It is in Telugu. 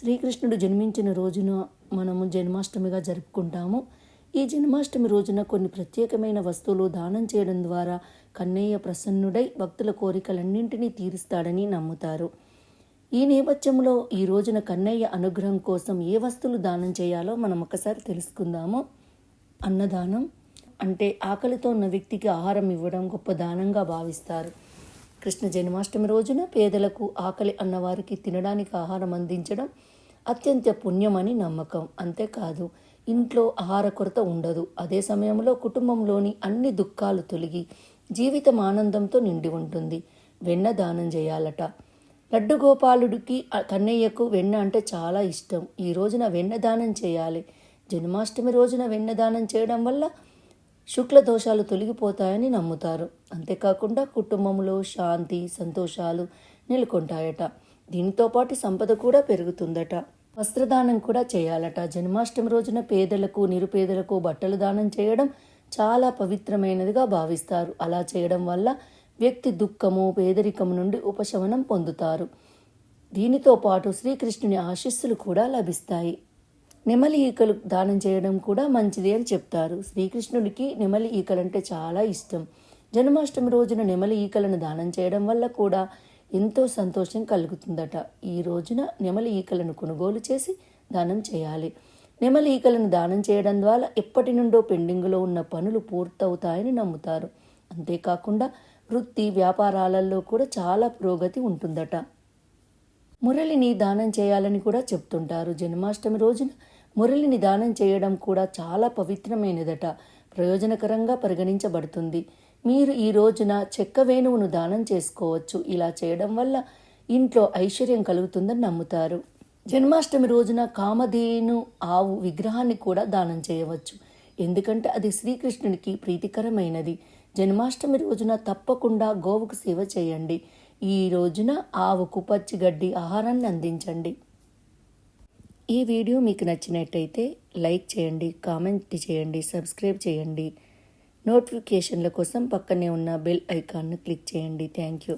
శ్రీకృష్ణుడు జన్మించిన రోజున మనము జన్మాష్టమిగా జరుపుకుంటాము. ఈ జన్మాష్టమి రోజున కొన్ని ప్రత్యేకమైన వస్తువులు దానం చేయడం ద్వారా కన్నయ్య ప్రసన్నుడై భక్తుల కోరికలన్నింటినీ తీరుస్తాడని నమ్ముతారు. ఈ నేపథ్యంలో ఈ రోజున కన్నయ్య అనుగ్రహం కోసం ఏ వస్తువులు దానం చేయాలో మనం ఒకసారి తెలుసుకుందాము. అన్నదానం అంటే ఆకలితో ఉన్న వ్యక్తికి ఆహారం ఇవ్వడం గొప్ప దానంగా భావిస్తారు. కృష్ణ జన్మాష్టమి రోజున పేదలకు ఆకలి అన్నవారికి తినడానికి ఆహారం అందించడం అత్యంత పుణ్యమని నమ్మకం. అంతేకాదు ఇంట్లో ఆహార కొరత ఉండదు. అదే సమయంలో కుటుంబంలోని అన్ని దుఃఖాలు తొలగి జీవితం ఆనందంతో నిండి ఉంటుంది. వెన్న దానం చేయాలట. లడ్డు గోపాలుడికి కన్నయ్యకు వెన్న అంటే చాలా ఇష్టం. ఈ రోజున వెన్న దానం చేయాలి. జన్మాష్టమి రోజున వెన్న దానం చేయడం వల్ల శుక్ల దోషాలు తొలగిపోతాయని నమ్ముతారు. అంతేకాకుండా కుటుంబంలో శాంతి సంతోషాలు నెలకొంటాయట. దీనితో పాటు సంపద కూడా పెరుగుతుందట. వస్త్రదానం కూడా చేయాలట. జన్మాష్టమి రోజున పేదలకు నిరుపేదలకు బట్టలు దానం చేయడం చాలా పవిత్రమైనదిగా భావిస్తారు. అలా చేయడం వల్ల వ్యక్తి దుఃఖము పేదరికము నుండి ఉపశమనం పొందుతారు. దీనితో పాటు శ్రీకృష్ణుని ఆశీస్సులు కూడా లభిస్తాయి. నెమలి ఈకలు దానం చేయడం కూడా మంచిది అని చెప్తారు. శ్రీకృష్ణుడికి నెమలి ఈకలంటే చాలా ఇష్టం. జన్మాష్టమి రోజున నెమలి ఈకలను దానం చేయడం వల్ల కూడా ఎంతో సంతోషం కలుగుతుందట. ఈ రోజున నెమలి ఈకలను కొనుగోలు చేసి దానం చేయాలి. నెమలి ఈకలను దానం చేయడం ద్వారా ఎప్పటి నుండో పెండింగ్లో ఉన్న పనులు పూర్తవుతాయని నమ్ముతారు. అంతేకాకుండా వృత్తి వ్యాపారాలలో కూడా చాలా పురోగతి ఉంటుందట. మురళిని దానం చేయాలని కూడా చెప్తుంటారు. జన్మాష్టమి రోజున మురళిని దానం చేయడం కూడా చాలా పవిత్రమైనదట. ప్రయోజనకరంగా పరిగణించబడుతుంది. మీరు ఈ రోజున చెక్క వేణువును దానం చేసుకోవచ్చు. ఇలా చేయడం వల్ల ఇంట్లో ఐశ్వర్యం కలుగుతుందని నమ్ముతారు. జన్మాష్టమి రోజున కామధేను ఆవు విగ్రహాన్ని కూడా దానం చేయవచ్చు. ఎందుకంటే అది శ్రీకృష్ణునికి ప్రీతికరమైనది. జన్మాష్టమి రోజున తప్పకుండా గోవుకు సేవ చేయండి. ఈ రోజున ఆవుకు పచ్చిగడ్డి ఆహారాన్ని అందించండి. ఈ వీడియో మీకు నచ్చినట్టయితే లైక్ చేయండి కామెంట్ చేయండి సబ్స్క్రైబ్ చేయండి. నోటిఫికేషన్ల కోసం పక్కనే ఉన్న బెల్ ఐకాన్ను క్లిక్ చేయండి. Thank you.